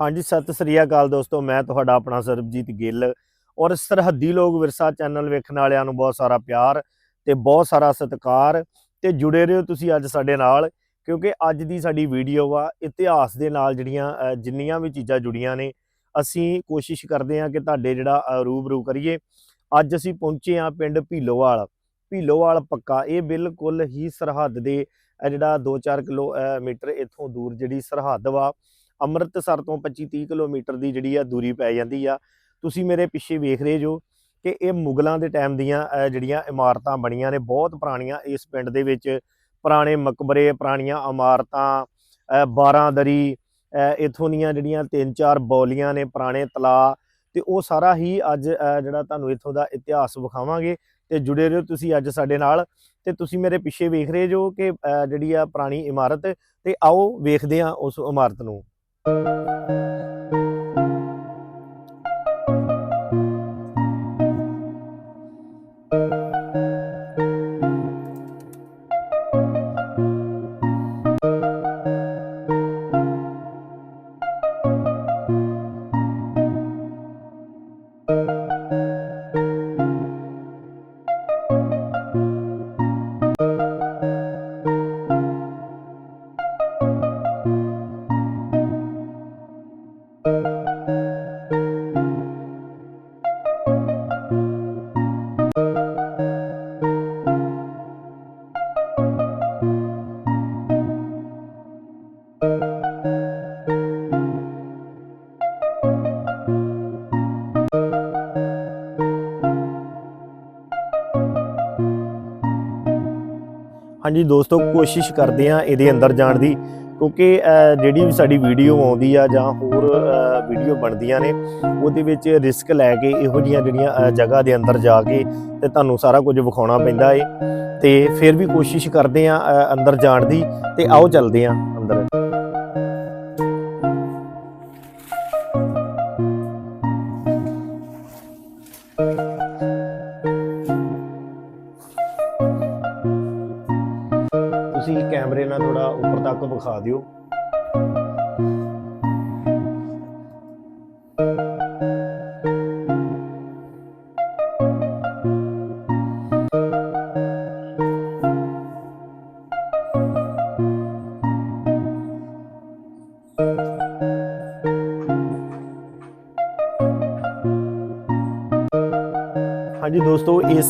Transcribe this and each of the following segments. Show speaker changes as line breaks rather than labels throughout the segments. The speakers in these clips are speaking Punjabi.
ਹਾਂਜੀ, ਸਤਿ ਸ੍ਰੀ ਅਕਾਲ ਦੋਸਤੋ, ਮੈਂ ਤੁਹਾਡਾ ਆਪਣਾ ਸਰਬਜੀਤ ਗਿੱਲ ਔਰ ਸਰਹੱਦੀ ਲੋਕ ਵਿਰਸਾ ਚੈਨਲ ਵੇਖਣ ਵਾਲਿਆਂ ਨੂੰ ਬਹੁਤ ਸਾਰਾ ਪਿਆਰ ਤੇ ਬਹੁਤ ਸਾਰਾ ਸਤਿਕਾਰ ਤੇ ਜੁੜੇ ਰਹੋ ਤੁਸੀਂ ਅੱਜ ਸਾਡੇ ਨਾਲ ਕਿਉਂਕਿ ਅੱਜ ਦੀ ਸਾਡੀ ਵੀਡੀਓ ਆ, ਇਤਿਹਾਸ ਦੇ ਨਾਲ ਜਿਹੜੀਆਂ ਜਿੰਨੀਆਂ ਵੀ ਚੀਜ਼ਾਂ ਜੁੜੀਆਂ ਨੇ, ਅਸੀਂ ਕੋਸ਼ਿਸ਼ ਕਰਦੇ ਹਾਂ ਕਿ ਤੁਹਾਡੇ ਜਿਹੜਾ ਰੂਬਰੂ ਕਰੀਏ। ਅੱਜ ਅਸੀਂ ਪਹੁੰਚੇ ਹਾਂ ਪਿੰਡ ਭੀਲੋਵਾਲ। ਭੀਲੋਵਾਲ ਪੱਕਾ, ਇਹ ਬਿਲਕੁਲ ਹੀ ਸਰਹੱਦ ਦੇ ਜਿਹੜਾ 2-4 ਕਿਲੋ ਮੀਟਰ ਇੱਥੋਂ ਦੂਰ ਜਿਹੜੀ ਸਰਹੱਦ ਵਾ ਅੰਮ੍ਰਿਤਸਰ ਤੋਂ 25-30 ਕਿਲੋਮੀਟਰ ਦੀ ਜਿਹੜੀ ਆ ਦੂਰੀ ਪੈ ਜਾਂਦੀ ਆ। ਤੁਸੀਂ ਮੇਰੇ ਪਿੱਛੇ ਵੇਖ ਰਹੇ ਜੋ ਕਿ ਇਹ ਮੁਗਲਾਂ ਦੇ ਟਾਈਮ ਦੀਆਂ ਜਿਹੜੀਆਂ ਇਮਾਰਤਾਂ ਬਣੀਆਂ ਨੇ ਬਹੁਤ ਪੁਰਾਣੀਆਂ। ਇਸ ਪਿੰਡ ਦੇ ਵਿੱਚ ਪੁਰਾਣੇ ਮਕਬਰੇ ਪੁਰਾਣੀਆਂ ਇਮਾਰਤਾਂ ਅਹ, ਬਾਰਾਂਦਰੀ ਅਹ, ਇੱਥੋਂ ਦੀਆਂ ਜਿਹੜੀਆਂ ਤਿੰਨ ਚਾਰ ਬੌਲੀਆਂ ਨੇ ਪੁਰਾਣੇ ਤਲਾਅ ਤੇ ਉਹ ਸਾਰਾ ਹੀ ਅੱਜ ਜਿਹੜਾ ਤੁਹਾਨੂੰ ਇੱਥੋਂ ਦਾ ਇਤਿਹਾਸ ਵਿਖਾਵਾਂਗੇ ਤੇ ਜੁੜੇ ਰਹੋ ਤੁਸੀਂ ਅੱਜ ਸਾਡੇ ਨਾਲ। ਤੇ ਤੁਸੀਂ ਮੇਰੇ ਪਿੱਛੇ ਵੇਖ ਰਹੇ ਜੋ ਕਿ ਜਿਹੜੀ ਆ ਪੁਰਾਣੀ ਇਮਾਰਤ ਤੇ ਆਓ ਵੇਖਦੇ ਹਾਂ ਉਸ ਇਮਾਰਤ ਨੂੰ। Thank you. ਹਾਂਜੀ ਦੋਸਤੋ, ਕੋਸ਼ਿਸ਼ ਕਰਦੇ ਆ ਇਹਦੇ ਅੰਦਰ ਜਾਣ ਦੀ, ਕਿਉਂਕਿ ਜਿਹੜੀ ਵੀ ਸਾਡੀ ਵੀਡੀਓ ਆਉਂਦੀ ਆ ਜਾਂ ਹੋਰ ਵੀਡੀਓ ਬਣਦੀਆਂ ਨੇ, ਉਹਦੇ ਵਿੱਚ ਰਿਸਕ ਲੈ ਕੇ ਇਹੋ ਜਿਹੀਆਂ ਜਿਹੜੀਆਂ ਜਗ੍ਹਾ ਦੇ ਅੰਦਰ ਜਾ ਕੇ ਤੇ ਤੁਹਾਨੂੰ ਸਾਰਾ ਕੁਝ ਵਿਖਾਉਣਾ ਪੈਂਦਾ ਏ। ਤੇ ਫਿਰ ਵੀ ਕੋਸ਼ਿਸ਼ ਕਰਦੇ ਆ ਅੰਦਰ ਜਾਣ ਦੀ, ਤੇ ਆਓ ਚੱਲਦੇ ਆ ਕੈਮਰੇ ਨਾਲ ਥੋੜਾ ਉੱਪਰ ਤੱਕ ਵਿਖਾ ਦਿਓ।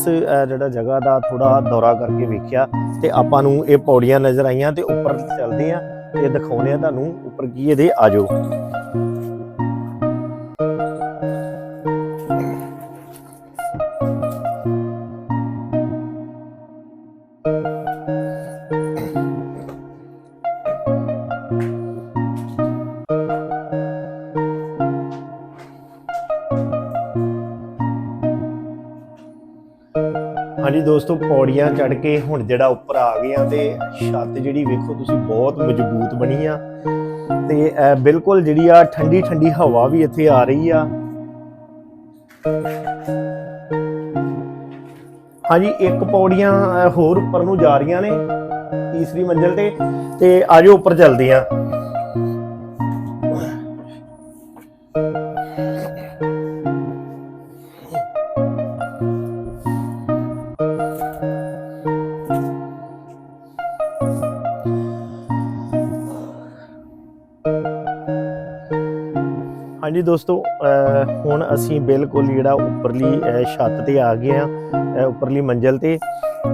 ਇਸ ਜਿਹੜਾ ਜਗ੍ਹਾ ਦਾ ਥੋੜਾ ਦੌਰਾ ਕਰਕੇ ਵੇਖਿਆ ਤੇ ਆਪਾਂ ਨੂੰ ਇਹ ਪੌੜੀਆਂ ਨਜ਼ਰ ਆਈਆਂ ਤੇ ਉੱਪਰ ਚੱਲਦੇ ਆ ਤੇ ਦਿਖਾਉਨੇ ਆ ਤੁਹਾਨੂੰ ਉੱਪਰ ਕੀ ਇਹਦੇ ਆਜੋ ਦੋਸਤੋ ਪੌੜੀਆਂ ਚੜ ਕੇ ਹੁਣ ਜਿਹੜਾ ਉੱਪਰ ਆ ਗਏ ਆ ਤੇ ਛੱਤ ਜਿਹੜੀ ਵੇਖੋ ਤੁਸੀਂ ਬਹੁਤ ਮਜ਼ਬੂਤ ਬਣੀ ਆ। ਤੇ ਬਿਲਕੁਲ ਜਿਹੜੀ ਆ ਠੰਡੀ ਠੰਡੀ ਹਵਾ ਵੀ ਇੱਥੇ ਆ ਰਹੀ ਆ। ਹਾਂਜੀ, ਇੱਕ ਪੌੜੀਆਂ ਹੋਰ ਉੱਪਰ ਨੂੰ ਜਾ ਰਹੀਆਂ ਨੇ ਤੀਸਰੀ ਮੰਜ਼ਲ ਤੇ। ਤੇ ਆਜੋ ਉੱਪਰ ਚੱਲਦੇ ਆ। ਦੋਸਤੋ ਹੁਣ ਅਸੀਂ ਬਿਲਕੁਲ ਜਿਹੜਾ ਉੱਪਰਲੀ ਛੱਤ ਤੇ ਆ ਗਏ ਆ ਉੱਪਰਲੀ ਮੰਜ਼ਲ ਤੇ।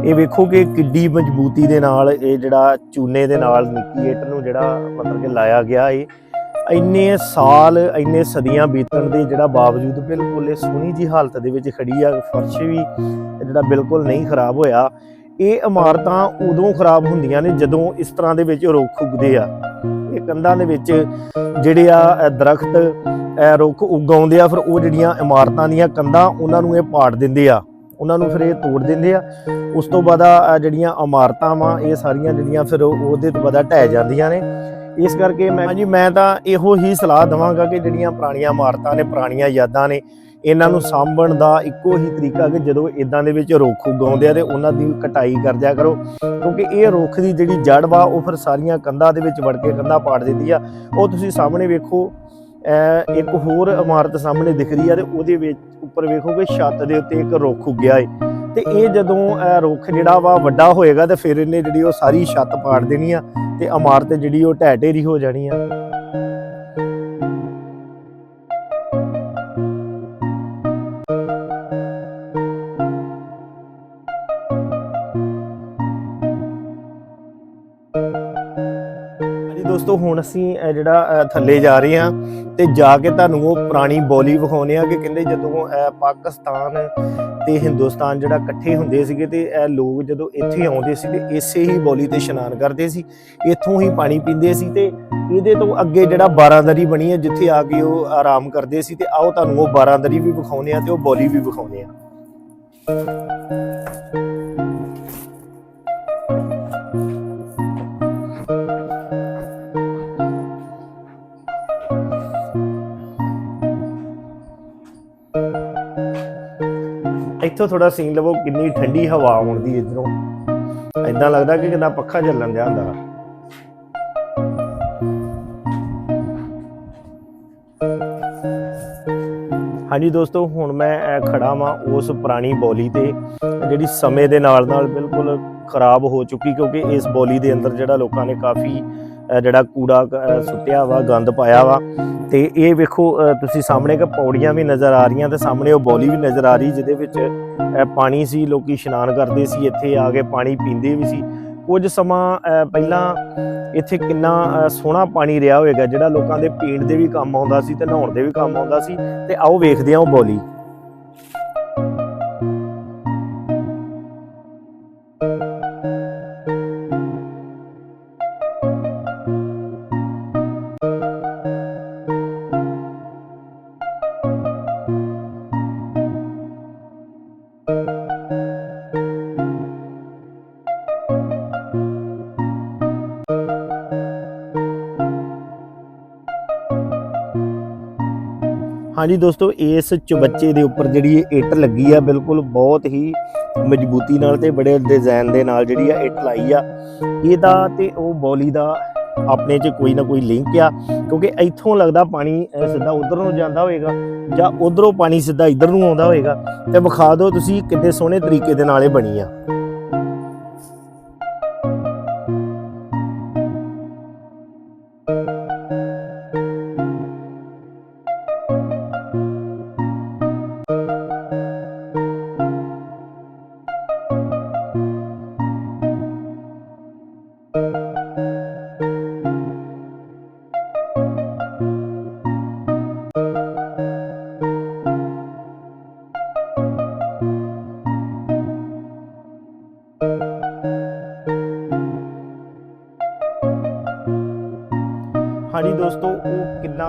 ਇਹ ਵੇਖੋ ਕਿ ਕਿੱਡੀ ਮਜ਼ਬੂਤੀ ਦੇ ਨਾਲ ਇਹ ਜਿਹੜਾ ਚੂਨੇ ਦੇ ਨਾਲ ਨਿੱਕੀ ਇੱਟ ਨੂੰ ਜਿਹੜਾ ਮਤਲਬ ਕਿ ਲਾਇਆ ਗਿਆ ਏ। ਇੰਨੇ ਸਾਲ, ਇੰਨੇ ਸਦੀਆਂ ਬੀਤਣ ਦੇ ਜਿਹੜਾ ਬਾਵਜੂਦ ਬਿਲਕੁਲ ਇਹ ਸੋਹਣੀ ਜੀ ਹਾਲਤ ਦੇ ਵਿੱਚ ਖੜੀ ਆ, ਫਰਸ਼ ਵੀ ਜਿਹੜਾ ਬਿਲਕੁਲ ਨਹੀਂ ਖਰਾਬ ਹੋਇਆ। ਇਹ ਇਮਾਰਤਾਂ ਉਦੋਂ ਖਰਾਬ ਹੁੰਦੀਆਂ ਨੇ ਜਦੋਂ ਇਸ ਤਰ੍ਹਾਂ ਦੇ ਵਿੱਚ ਰੁੱਖ ਉੱਗਦੇ ਆ। ਇਹ ਕੰਧਾਂ ਦੇ ਵਿੱਚ ਜਿਹੜੇ ਆ ਦਰਖਤ ਰੁੱਖ ਉਗਾਉਂਦੇ ਆ ਫਿਰ ਉਹ ਜਿਹੜੀਆਂ ਇਮਾਰਤਾਂ ਦੀਆਂ ਕੰਧਾਂ ਉਹਨਾਂ ਨੂੰ ਇਹ ਪਾੜ ਦਿੰਦੇ ਆ। ਉਹਨਾਂ ਨੂੰ ਫਿਰ ਇਹ ਤੋੜ ਦਿੰਦੇ ਆ। ਉਸ ਤੋਂ ਬਾਅਦ ਆ ਜਿਹੜੀਆਂ ਇਮਾਰਤਾਂ ਵਾ ਇਹ ਸਾਰੀਆਂ ਜਿਹੜੀਆਂ ਫਿਰ ਉਹ- ਉਹਦੇ ਤੋਂ ਬਾਅਦ ਢਹਿ ਜਾਂਦੀਆਂ ਨੇ। ਇਸ ਕਰਕੇ ਮੈਂ ਜੀ ਮੈਂ ਤਾਂ ਇਹੋ ਹੀ ਸਲਾਹ ਦਵਾਂਗਾ ਕਿ ਜਿਹੜੀਆਂ ਪੁਰਾਣੀਆਂ ਇਮਾਰਤਾਂ ਨੇ ਪੁਰਾਣੀਆਂ ਯਾਦਾਂ ਨੇ ਇਹਨਾਂ ਨੂੰ ਸਾਂਭਣ ਦਾ ਇੱਕੋ ਹੀ ਤਰੀਕਾ ਕਿ ਜਦੋਂ ਇਦਾਂ ਦੇ ਵਿੱਚ ਰੁੱਖ ਉਗਾਉਂਦੇ ਆ ਤੇ ਉਹਨਾਂ ਦੀ ਕਟਾਈ ਕਰ ਦਿਆ ਕਰੋ। ਕਿਉਂਕਿ ਇਹ ਰੁੱਖ ਦੀ ਜਿਹੜੀ ਜੜ ਵਾ ਉਹ ਫਿਰ ਸਾਰੀਆਂ ਕੰਧਾਂ ਦੇ ਵਿੱਚ ਵੜ ਕੇ ਕੰਧਾਂ ਪਾੜ ਦਿੰਦੀ ਆ। ਉਹ ਤੁਸੀਂ ਸਾਹਮਣੇ ਵੇਖੋ ਇੱਕ ਹੋਰ ਇਮਾਰਤ ਸਾਹਮਣੇ ਦਿਖ ਰਹੀ ਆ ਤੇ ਉਹਦੇ ਵਿੱਚ ਉੱਪਰ ਵੇਖੋਗੇ ਛੱਤ ਦੇ ਉੱਤੇ ਇੱਕ ਰੁੱਖ ਉੱਗਿਆ ਏ। ਤੇ ਇਹ ਜਦੋਂ ਇਹ ਰੁੱਖ ਜਿਹੜਾ ਵਾ ਵੱਡਾ ਹੋਏਗਾ ਤੇ ਫਿਰ ਇਹਨੇ ਜਿਹੜੀ ਉਹ ਸਾਰੀ ਛੱਤ ਪਾੜ ਦੇਣੀ ਆ ਤੇ ਇਮਾਰਤ ਜਿਹੜੀ ਉਹ ਢਹਿ ਢੇਰੀ ਹੋ ਜਾਣੀ ਆ। ਦੋਸਤੋ ਹੁਣ ਅਸੀਂ ਇਹ ਜਿਹੜਾ ਥੱਲੇ ਜਾ ਰਹੇ ਹਾਂ ਤੇ ਜਾ ਕੇ ਤੁਹਾਨੂੰ ਉਹ ਪੁਰਾਣੀ ਬੋਲੀ ਵਿਖਾਉਨੇ ਆ ਕਿ ਕਹਿੰਦੇ ਜਦੋਂ ਅਹ, ਪਾਕਿਸਤਾਨ ਤੇ ਹਿੰਦੁਸਤਾਨ ਜਿਹੜਾ ਇਕੱਠੇ ਹੁੰਦੇ ਸੀਗੇ ਤੇ ਇਹ ਲੋਕ ਜਦੋਂ ਇੱਥੇ ਆਉਂਦੇ ਸੀ ਤੇ ਇਸੇ ਹੀ ਬੋਲੀ ਤੇ ਇਸ਼ਨਾਨ ਕਰਦੇ ਸੀ। ਇੱਥੋਂ ਹੀ ਪਾਣੀ ਪੀਂਦੇ ਸੀ ਤੇ ਇਹਦੇ ਤੋਂ ਅੱਗੇ ਜਿਹੜਾ ਬਾਰਾਂਦਰੀ ਬਣੀ ਹੈ ਜਿੱਥੇ ਆ ਕੇ ਉਹ ਆਰਾਮ ਕਰਦੇ ਸੀ ਤੇ ਆਓ ਤੁਹਾਨੂੰ ਉਹ ਬਾਰਾਂਦਰੀ ਵੀ ਵਿਖਾਉਨੇ ਆ ਤੇ ਉਹ ਬੋਲੀ ਵੀ ਵਿਖਾਉਨੇ ਆ ਇੱਥੋਂ ਥੋੜਾ ਸੀਨ ਲਵੋ, ਕਿੰਨੀ ਠੰਡੀ ਹਵਾ ਆਉਂਦੀ ਇਧਰੋਂ। ਐਦਾਂ ਲੱਗਦਾ ਕਿ ਕਿੰਨਾ ਪੱਖਾ ਚੱਲਣ ਦਿਆ ਹੁੰਦਾ। ਹਾਂਜੀ ਦੋਸਤੋ, ਹੁਣ ਮੈਂ ਖੜਾ ਵਾਂ ਉਸ ਪੁਰਾਣੀ ਬੋਲੀ ਤੇ, ਜਿਹੜੀ ਸਮੇਂ ਦੇ ਨਾਲ ਨਾਲ ਬਿਲਕੁਲ ਖਰਾਬ ਹੋ ਚੁੱਕੀ, ਕਿਉਂਕਿ ਇਸ ਬੋਲੀ ਦੇ ਅੰਦਰ ਜਿਹੜਾ ਲੋਕਾਂ ਨੇ ਕਾਫੀ ਜਿਹੜਾ ਕੂੜਾ ਸੁੱਟਿਆ ਵਾ ਗੰਦ ਪਾਇਆ ਵਾ। ਤੇ ਇਹ ਵੇਖੋ ਤੁਸੀਂ ਸਾਹਮਣੇ ਕਿ ਪੌੜੀਆਂ ਵੀ ਨਜ਼ਰ ਆ ਰਹੀਆਂ ਤੇ ਸਾਹਮਣੇ ਉਹ ਬੋਲੀ ਵੀ ਨਜ਼ਰ ਆ ਰਹੀ ਜਿਹਦੇ ਵਿੱਚ ਪਾਣੀ ਸੀ ਲੋਕੀ ਇਸ਼ਨਾਨ ਕਰਦੇ ਸੀ ਇੱਥੇ ਆ ਕੇ ਪਾਣੀ ਪੀਂਦੇ ਵੀ ਸੀ। ਕੁਝ ਸਮਾਂ ਪਹਿਲਾਂ ਇੱਥੇ ਕਿੰਨਾ ਸੋਹਣਾ ਪਾਣੀ ਰਿਹਾ ਹੋਵੇਗਾ ਜਿਹੜਾ ਲੋਕਾਂ ਦੇ ਪੀਣ ਦੇ ਵੀ ਕੰਮ ਆਉਂਦਾ ਸੀ ਤੇ ਨਹਾਉਣ ਦੇ ਵੀ ਕੰਮ ਆਉਂਦਾ ਸੀ। ਤੇ ਆਓ ਵੇਖਦੇ ਹਾਂ ਉਹ ਬੋਲੀ। ਹਾਂਜੀ ਦੋਸਤੋ, ਇਸ ਚੁਬੱਚੇ ਦੇ ਉੱਪਰ ਜਿਹੜੀ ਇਹ ਇੱਟ ਲੱਗੀ ਆ, ਬਿਲਕੁਲ ਬਹੁਤ ਹੀ ਮਜ਼ਬੂਤੀ ਨਾਲ ਤੇ ਬੜੇ ਡਿਜ਼ਾਈਨ ਦੇ ਨਾਲ ਜਿਹੜੀ ਆ ਇੱਟ ਲਾਈ ਆ। ਇਹਦਾ ਤੇ ਉਹ ਬੋਲੀ ਦਾ ਆਪਣੇ 'ਚ ਕੋਈ ਨਾ ਕੋਈ ਲਿੰਕ ਆ, ਕਿਉਂਕਿ ਇੱਥੋਂ ਲੱਗਦਾ ਪਾਣੀ ਸਿੱਧਾ ਉਧਰ ਨੂੰ ਜਾਂਦਾ ਹੋਵੇਗਾ ਜਾਂ ਉਧਰੋਂ ਪਾਣੀ ਸਿੱਧਾ ਇੱਧਰ ਨੂੰ ਆਉਂਦਾ ਹੋਵੇਗਾ ਤੇ ਵਿਖਾ ਦਿਓ ਤੁਸੀਂ ਕਿੰਨੇ ਸੋਹਣੇ ਤਰੀਕੇ ਦੇ ਨਾਲ ਇਹ ਬਣੀ ਆ।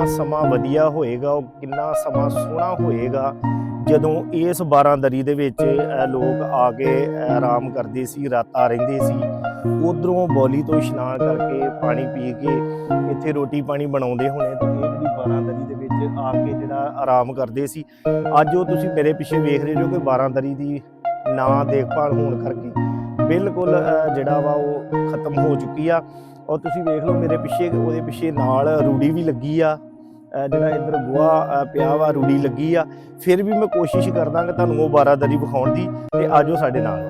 ਕਿੰਨਾ ਸਮਾਂ ਵਧੀਆ ਹੋਏਗਾ, ਉਹ ਕਿੰਨਾ ਸਮਾਂ ਸੋਹਣਾ ਹੋਏਗਾ, ਜਦੋਂ ਇਸ ਬਾਰਾਂਦਰੀ ਦੇ ਵਿੱਚ ਲੋਕ ਆ ਕੇ ਆਰਾਮ ਕਰਦੇ ਸੀ, ਰਾਤਾਂ ਰਹਿੰਦੇ ਸੀ, ਉਧਰੋਂ ਬੋਲੀ ਤੋਂ ਇਸ਼ਨਾਨ ਕਰਕੇ ਪਾਣੀ ਪੀ ਕੇ ਇੱਥੇ ਰੋਟੀ ਪਾਣੀ ਬਣਾਉਂਦੇ ਹੋਣੇ, ਤੇ ਇਹ ਜਿਹੜੀ ਬਾਰਾਂਦਰੀ ਦੇ ਵਿੱਚ ਆ ਕੇ ਜਿਹੜਾ ਆਰਾਮ ਕਰਦੇ ਸੀ, ਅੱਜ ਉਹ ਤੁਸੀਂ ਮੇਰੇ ਪਿੱਛੇ ਵੇਖ ਰਹੇ ਜੋ ਕਿ ਬਾਰਾਂਦਰੀ ਦੀ ਨਾ ਦੇਖਭਾਲ ਹੋਣ ਕਰਕੇ ਬਿਲਕੁਲ ਜਿਹੜਾ ਵਾ ਉਹ ਖਤਮ ਹੋ ਚੁੱਕੀ ਆ, ਔਰ ਤੁਸੀਂ ਵੇਖ ਲਓ ਮੇਰੇ ਪਿੱਛੇ, ਉਹਦੇ ਪਿੱਛੇ ਨਾਲ ਰੂੜੀ ਵੀ ਲੱਗੀ ਆ ਜਿਹੜਾ ਇੱਧਰ ਗੋਹਾ ਪਿਆ ਵਾ, ਰੂੜੀ ਲੱਗੀ ਆ, ਫਿਰ ਵੀ ਮੈਂ ਕੋਸ਼ਿਸ਼ ਕਰਦਾ ਕਿ ਤੁਹਾਨੂੰ ਉਹ ਬਾਰਾਦਰੀ ਵਿਖਾਉਣ ਦੀ ਤੇ ਆਜੋ ਸਾਡੇ ਨਾਲ।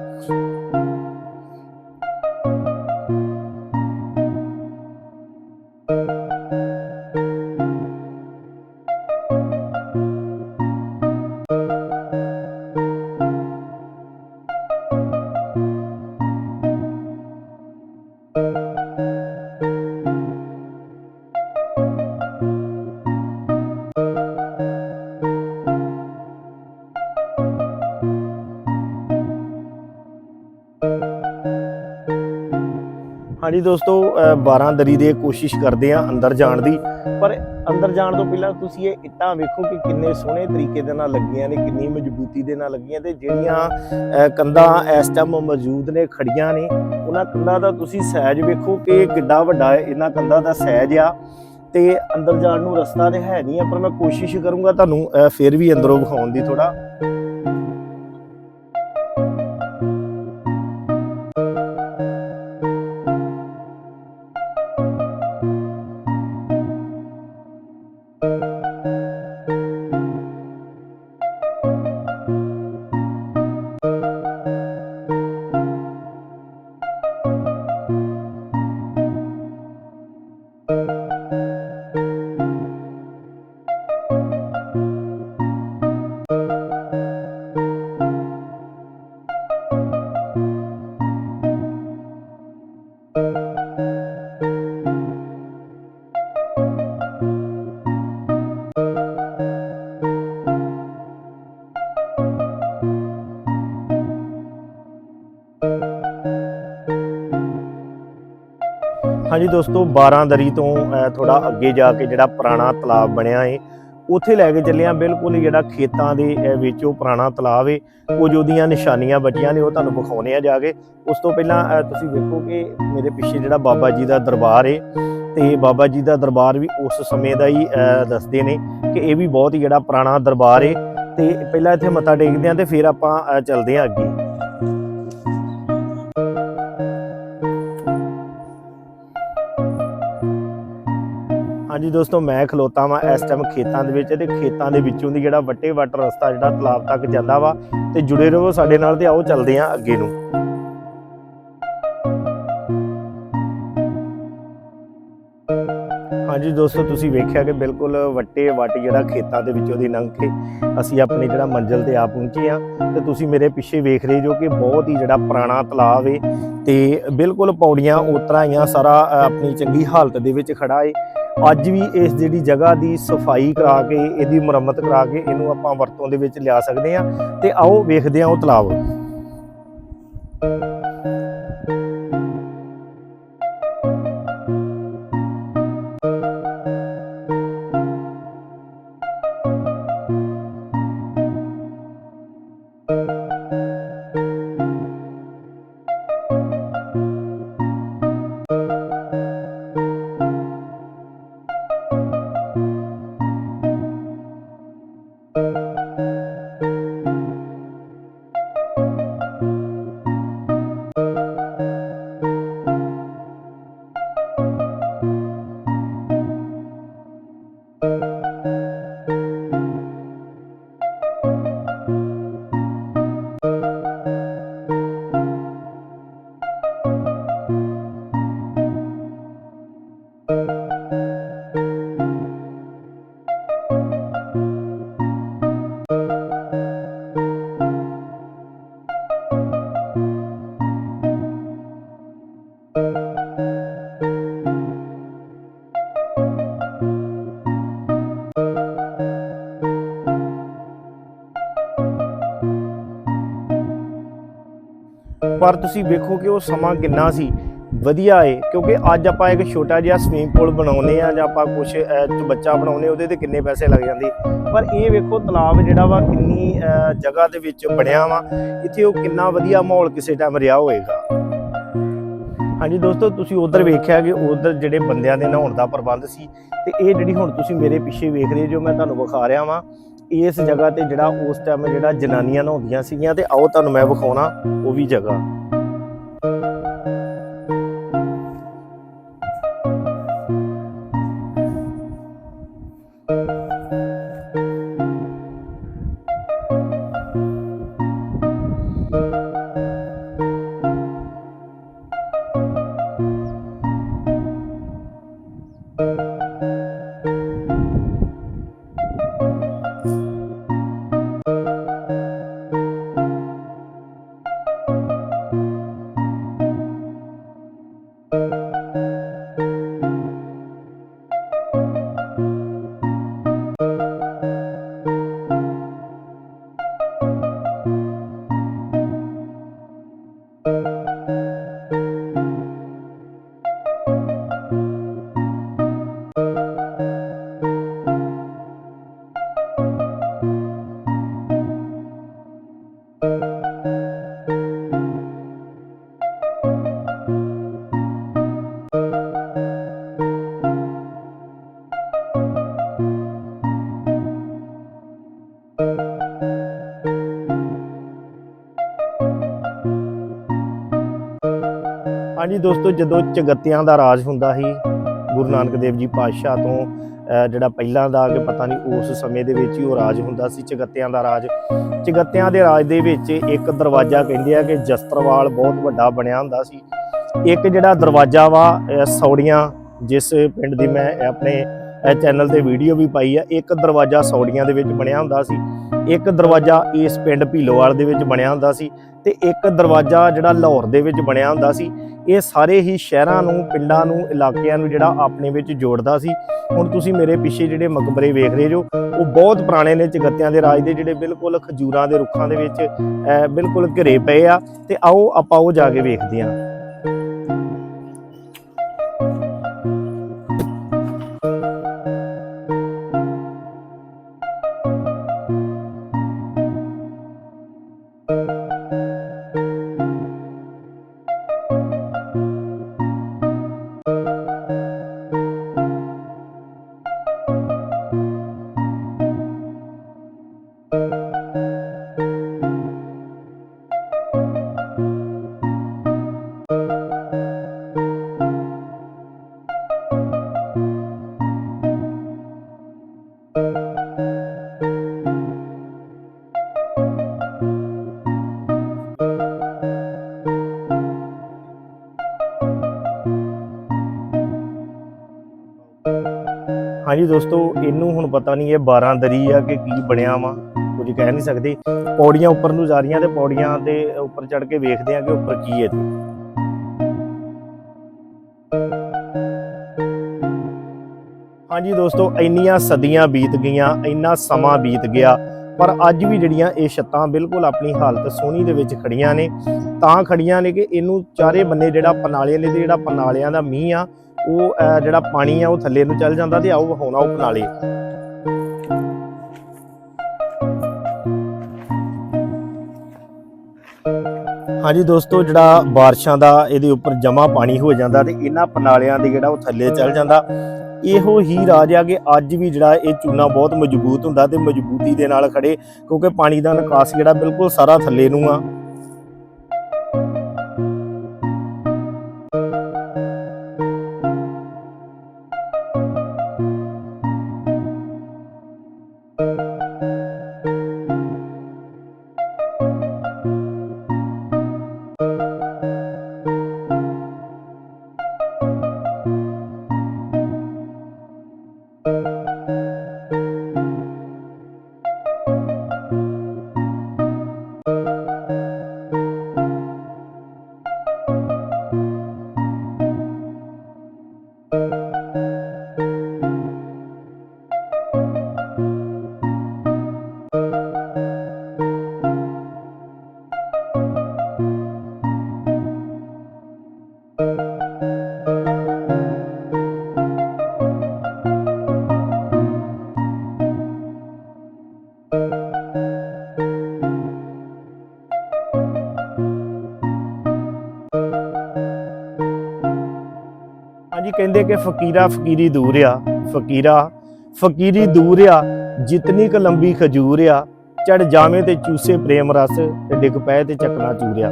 ਦੋਸਤੋ 12 ਦਰੀ ਦੇ ਕੋਸ਼ਿਸ਼ ਕਰਦੇ ਆ ਅੰਦਰ ਜਾਣ ਦੀ। ਪਰ ਅੰਦਰ ਜਾਣ ਤੋਂ ਪਹਿਲਾਂ ਤੁਸੀਂ ਇਹ ਇੱਟਾਂ ਵੇਖੋ ਕਿ ਕਿੰਨੇ ਸੋਹਣੇ ਤਰੀਕੇ ਦੇ ਨਾਲ ਲੱਗੀਆਂ ਨੇ, ਕਿੰਨੀ ਮਜ਼ਬੂਤੀ ਦੇ ਨਾਲ ਲੱਗੀਆਂ ਤੇ ਜਿਹੜੀਆਂ ਕੰਧਾਂ ਇਸ ਟਾਈਮ ਮੌਜੂਦ ਨੇ, ਖੜੀਆਂ ਨੇ। ਉਹਨਾਂ ਕੰਧਾਂ ਦਾ ਤੁਸੀਂ ਸਾਈਜ਼ ਵੇਖੋ ਕਿ ਕਿੱਡਾ ਵੱਡਾ ਹੈ, ਇਹਨਾਂ ਕੰਧਾਂ ਦਾ ਸਾਈਜ਼ ਆ। ਤੇ ਅੰਦਰ ਜਾਣ ਨੂੰ ਰਸਤਾ ਤੇ ਹੈ ਨਹੀਂ ਆ, ਪਰ ਮੈਂ ਕੋਸ਼ਿਸ਼ ਕਰੂੰਗਾ ਤੁਹਾਨੂੰ ਫਿਰ ਵੀ ਅੰਦਰੋਂ ਵਿਖਾਉਣ ਦੀ ਥੋੜਾ ਹਾਂਜੀ ਦੋਸਤੋ 12 ਦਰੀ ਤੋਂ ਥੋੜਾ ਅੱਗੇ ਜਾ ਕੇ ਜਿਹੜਾ ਪੁਰਾਣਾ ਤਲਾਬ ਬਣਿਆ ਏ, ਉੱਥੇ ਲੈ ਕੇ ਚੱਲੇ ਆ। ਬਿਲਕੁਲ ਜਿਹੜਾ ਖੇਤਾਂ ਦੇ ਵਿੱਚ ਉਹ ਪੁਰਾਣਾ ਤਲਾਬ ਏ ਕੁਝ ਉਹਦੀਆਂ ਨਿਸ਼ਾਨੀਆਂ ਬਚੀਆਂ ਨੇ, ਉਹ ਤੁਹਾਨੂੰ ਵਿਖਾਉਣੇ ਆ ਜਾ ਕੇ। ਉਸ ਤੋਂ ਪਹਿਲਾਂ ਤੁਸੀਂ ਵੇਖੋ ਕਿ ਮੇਰੇ ਪਿੱਛੇ ਜਿਹੜਾ ਬਾਬਾ ਜੀ ਦਾ ਦਰਬਾਰ ਏ, ਤੇ ਬਾਬਾ ਜੀ ਦਾ ਦਰਬਾਰ ਵੀ ਉਸ ਸਮੇਂ ਦਾ ਹੀ ਦੱਸਦੇ ਨੇ ਕਿ ਇਹ ਵੀ ਬਹੁਤ ਹੀ ਜਿਹੜਾ ਪੁਰਾਣਾ ਦਰਬਾਰ ਏ। ਤੇ ਪਹਿਲਾਂ ਇੱਥੇ ਮੱਥਾ ਟੇਕਦੇ ਆ ਤੇ ਫਿਰ ਆਪਾਂ ਚੱਲਦੇ ਆ ਅੱਗੇ। ਹਾਂਜੀ ਦੋਸਤੋ, ਮੈਂ ਖਲੋਤਾ ਵਾਂ ਇਸ ਟਾਈਮ ਖੇਤਾਂ ਦੇ ਵਿੱਚ ਤੇ ਖੇਤਾਂ ਦੇ ਵਿੱਚੋਂ ਦੀ ਜਿਹੜਾ ਵੱਟੇ ਵੱਟ ਰਸਤਾ ਜਿਹੜਾ ਤਲਾਬ ਤੱਕ ਜਾਂਦਾ ਵਾ ਤੇ ਜੁੜੇ ਰਹੋ ਸਾਡੇ ਨਾਲ ਤੇ ਆਓ ਚੱਲਦੇ ਆਂ ਅੱਗੇ ਨੂੰ। ਹਾਂਜੀ ਦੋਸਤੋ, ਤੁਸੀਂ ਵੇਖਿਆ ਕਿ ਬਿਲਕੁਲ ਵੱਟੇ ਵੱਟ ਜਿਹੜਾ ਖੇਤਾਂ ਦੇ ਵਿੱਚੋਂ ਦੀ ਲੰਘ ਕੇ ਅਸੀਂ ਆਪਣੀ ਜਿਹੜਾ ਮੰਜ਼ਿਲ ਤੇ ਆ ਪਹੁੰਚੇ ਆ ਤੇ ਤੁਸੀਂ ਮੇਰੇ ਪਿੱਛੇ ਵੇਖ ਰਹੇ ਜੋ ਕਿ ਬਹੁਤ ਹੀ ਜਿਹੜਾ ਪੁਰਾਣਾ ਤਲਾਬ ਏ ਤੇ ਬਿਲਕੁਲ ਪੌੜੀਆਂ, ਉਤਰਾਈਆਂ ਸਾਰਾ ਆਪਣੀ ਚੰਗੀ ਹਾਲਤ ਦੇ ਵਿੱਚ ਖੜਾ ਏ ਅੱਜ ਵੀ ਇਸ ਜਿਹੜੀ ਜਗ੍ਹਾ ਦੀ ਸਫ਼ਾਈ ਕਰਾ ਕੇ, ਇਹਦੀ ਮੁਰੰਮਤ ਕਰਾ ਕੇ ਇਹਨੂੰ ਆਪਾਂ ਵਰਤੋਂ ਦੇ ਵਿੱਚ ਲਿਆ ਸਕਦੇ ਆ ਤੇ ਆਓ ਵੇਖਦੇ ਹਾਂ ਉਹ ਤਲਾਬ। ਪਰ ਤੁਸੀਂ ਵੇਖੋ ਕਿ ਉਹ ਸਮਾਂ ਕਿੰਨਾ ਸੀ। ਵਧੀਆ ਏ, ਕਿਉਂਕਿ ਅੱਜ ਆਪਾਂ ਇੱਕ ਛੋਟਾ ਜਿਹਾ ਸਵੀਮਿੰਗ ਪੂਲ ਬਣਾਉਨੇ ਆ ਜਾਂ ਆਪਾਂ ਕੁਝ ਬੱਚਾ ਬਣਾਉਨੇ ਉਹਦੇ ਤੇ ਕਿੰਨੇ ਪੈਸੇ ਲੱਗ ਜਾਂਦੇ। ਪਰ ਇਹ ਵੇਖੋ ਤਲਾਬ ਜਿਹੜਾ ਵਾ ਕਿੰਨੀ ਜਗ੍ਹਾ ਦੇ ਵਿੱਚ ਬਣਿਆ ਵਾ। ਇੱਥੇ ਉਹ ਕਿੰਨਾ ਵਧੀਆ ਮਾਹੌਲ ਕਿਸੇ ਟਾਈਮ ਰਿਹਾ ਹੋਏਗਾ। ਹਾਂਜੀ ਦੋਸਤੋ, ਤੁਸੀਂ ਉਧਰ ਵੇਖਿਆ ਕਿ ਉਧਰ ਜਿਹੜੇ ਬੰਦਿਆਂ ਦੇ ਨਹਾਉਣ ਦਾ ਪ੍ਰਬੰਧ ਸੀ। ਤੇ ਇਹ ਜਿਹੜੀ ਹੁਣ ਤੁਸੀਂ ਮੇਰੇ ਪਿੱਛੇ ਵੇਖ ਰਹੇ ਜੋ ਮੈਂ ਤੁਹਾਨੂੰ ਵਿਖਾ ਰਿਹਾ ਵਾਂ ਇਸ ਜਗ੍ਹਾ ਤੇ ਜਿਹੜਾ ਉਸ ਟਾਈਮ ਜਿਹੜਾ ਜਨਾਨੀਆਂ ਨਹਾਉਂਦੀਆਂ ਸੀਗੀਆਂ ਤੇ ਆਓ ਤੁਹਾਨੂੰ ਮੈਂ ਵਿਖਾਉਣਾ ਉਹ ਵੀ ਜਗ੍ਹਾ। ਹਾਂਜੀ ਦੋਸਤੋ ਜਦੋਂ ਚਗੱਤਿਆਂ ਦਾ ਰਾਜ ਹੁੰਦਾ ਸੀ ਗੁਰੂ ਨਾਨਕ ਦੇਵ ਜੀ ਪਾਤਸ਼ਾਹ ਤੋਂ ਜਿਹੜਾ ਪਹਿਲਾਂ ਦਾ ਕਿ ਪਤਾ ਨਹੀਂ ਉਸ ਸਮੇਂ ਦੇ ਵਿੱਚ ਹੀ ਉਹ ਰਾਜ ਹੁੰਦਾ ਸੀ ਚਗੱਤਿਆਂ ਦਾ ਰਾਜ। ਚਗੱਤਿਆਂ ਦੇ ਰਾਜ ਦੇ ਵਿੱਚ ਇੱਕ ਦਰਵਾਜ਼ਾ ਕਹਿੰਦੇ ਆ ਕਿ ਜਸਤਰਵਾਲ ਬਹੁਤ ਵੱਡਾ ਬਣਿਆ ਹੁੰਦਾ ਸੀ। ਇੱਕ ਜਿਹੜਾ ਦਰਵਾਜ਼ਾ ਵਾ ਸੌੜੀਆਂ ਜਿਸ ਪਿੰਡ ਦੀ ਮੈਂ ਆਪਣੇ ਚੈਨਲ ਤੇ ਵੀਡੀਓ ਵੀ ਪਾਈ ਆ ਇੱਕ ਦਰਵਾਜ਼ਾ ਸੌੜੀਆਂ ਦੇ ਵਿੱਚ ਬਣਿਆ ਹੁੰਦਾ ਸੀ। ਇੱਕ ਦਰਵਾਜ਼ਾ ਇਸ ਪਿੰਡ ਭੀਲੋਵਾਲ ਦੇ ਵਿੱਚ ਬਣਿਆ ਹੁੰਦਾ ਸੀ ਤੇ ਇੱਕ ਦਰਵਾਜ਼ਾ ਜਿਹੜਾ ਲਾਹੌਰ ਦੇ ਵਿੱਚ ਬਣਿਆ ਹੁੰਦਾ ਸੀ। ਇਹ ਸਾਰੇ ਹੀ ਸ਼ਹਿਰਾਂ ਨੂੰ ਪਿੰਡਾਂ ਨੂੰ ਇਲਾਕਿਆਂ ਨੂੰ ਜਿਹੜਾ ਆਪਣੇ ਵਿੱਚ ਜੋੜਦਾ ਸੀ। ਹੁਣ ਤੁਸੀਂ ਮੇਰੇ ਪਿੱਛੇ ਜਿਹੜੇ ਮਕਬਰੇ ਵੇਖ ਰਹੇ ਜੋ ਉਹ ਬਹੁਤ ਪੁਰਾਣੇ ਨੇ ਚਗੱਤਿਆਂ ਦੇ ਰਾਜ ਦੇ ਜਿਹੜੇ ਬਿਲਕੁਲ ਖਜੂਰਾਂ ਦੇ ਰੁੱਖਾਂ ਦੇ ਵਿੱਚ ਬਿਲਕੁਲ ਘਿਰੇ ਪਏ ਆ। ਤੇ ਆਓ ਆਪਾਂ ਉਹ ਜਾ ਕੇ ਵੇਖਦੇ ਹਾਂ। ਹਾਂਜੀ ਦੋਸਤੋ, ਇਹਨੂੰ ਹੁਣ ਪਤਾ ਨਹੀਂ ਇਹ 12 ਦਰੀ ਆ ਕਿ ਕੀ ਬਣਿਆ ਵਾ। ਕੁਝ ਕਹਿ ਨਹੀਂ ਸਕਦੇ। ਪੌੜੀਆਂ ਉੱਪਰ ਨੂੰ ਜਾ ਰਹੀਆਂ ਤੇ ਪੌੜੀਆਂ ਦੇ ਉੱਪਰ ਚੜ ਕੇ ਵੇਖਦੇ ਆ ਕਿ ਉੱਪਰ ਕੀ ਹੈ ਇੱਥੇ। ਹਾਂਜੀ ਦੋਸਤੋ, ਇੰਨੀਆਂ ਸਦੀਆਂ ਬੀਤ ਗਈਆਂ, ਇੰਨਾ ਸਮਾਂ ਬੀਤ ਗਿਆ, ਪਰ ਅੱਜ ਵੀ ਜਿਹੜੀਆਂ ਇਹ ਛੱਤਾਂ ਬਿਲਕੁਲ ਆਪਣੀ ਹਾਲਤ ਸੋਹਣੀ ਦੇ ਵਿੱਚ ਖੜੀਆਂ ਨੇ, ਤਾਂ ਖੜੀਆਂ ਨੇ ਕਿ ਇਹਨੂੰ ਚਾਰੇ ਬੰਨੇ ਜਿਹੜਾ ਪਨਾਲੇ ਨੇ ਤੇ ਜਿਹੜਾ ਪਨਾਲਿਆਂ ਦਾ ਮੀਂਹ ਆ ਉਹ ਜਿਹੜਾ ਪਾਣੀ ਆ ਉਹ ਥੱਲੇ ਨੂੰ ਚੱਲ ਜਾਂਦਾ ਤੇ ਆਓ ਵਹਾਉਣਾ ਉਹ ਪਨਾਲੇ ਹਾਂਜੀ ਦੋਸਤੋ, ਜਿਹੜਾ ਬਾਰਿਸ਼ਾਂ ਦਾ ਇਹਦੇ ਉੱਪਰ ਜਮਾ ਪਾਣੀ ਹੋ ਜਾਂਦਾ ਤੇ ਇਹਨਾਂ ਪਨਾਲਿਆਂ ਦੇ ਜਿਹੜਾ ਉਹ ਥੱਲੇ ਚੱਲ ਜਾਂਦਾ, ਇਹੋ ਹੀ ਰਾਜ ਆ ਕਿ ਅੱਜ ਵੀ ਜਿਹੜਾ ਇਹ ਚੂਨਾ ਬਹੁਤ ਮਜ਼ਬੂਤ ਹੁੰਦਾ ਤੇ ਮਜ਼ਬੂਤੀ ਦੇ ਨਾਲ ਖੜੇ ਕਿਉਂਕਿ ਪਾਣੀ ਦਾ ਨਿਕਾਸ ਜਿਹੜਾ ਬਿਲਕੁਲ ਸਾਰਾ ਥੱਲੇ ਨੂੰ ਆ। ਜੀ ਕਹਿੰਦੇ ਕਿ ਫਕੀਰਾ ਫਕੀਰੀ ਦੂਰ ਆ, ਫਕੀਰਾ, ਫਕੀਰੀ ਦੂਰ ਆ, ਜਿਤਨੀ ਕ ਲੰਬੀ ਖਜੂਰ ਆ, ਚੜ ਜਾਵੇਂ ਤੇ ਚੂਸੇ ਪ੍ਰੇਮ ਰਸ ਤੇ ਡਿੱਗ ਪਏ ਤੇ ਚੱਕਣਾ ਚੂਰਿਆ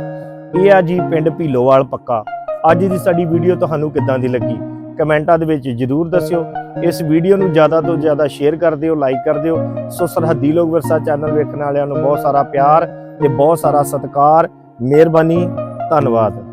ਇਹ ਆ ਜੀ ਪਿੰਡ ਭੀਲੋਵਾਲ ਪੱਕਾ। ਅੱਜ ਦੀ ਸਾਡੀ ਵੀਡੀਓ ਤੁਹਾਨੂੰ ਕਿੱਦਾਂ ਦੀ ਲੱਗੀ? ਕਮੈਂਟਾਂ ਦੇ ਵਿੱਚ ਜਰੂਰ ਦੱਸਿਓ। ਇਸ ਵੀਡੀਓ ਨੂੰ ਜ਼ਿਆਦਾ ਤੋਂ ਜ਼ਿਆਦਾ ਸ਼ੇਅਰ ਕਰ ਦਿਓ, ਲਾਈਕ ਕਰ ਦਿਓ। ਸੋ ਸਰਹੱਦੀ ਲੋਕ ਵਿਰਸਾ ਚੈਨਲ ਵੇਖਣ ਵਾਲਿਆਂ ਨੂੰ ਬਹੁਤ ਸਾਰਾ ਪਿਆਰ ਤੇ ਬਹੁਤ ਸਾਰਾ ਸਤਿਕਾਰ, ਮਿਹਰਬਾਨੀ, ਧੰਨਵਾਦ।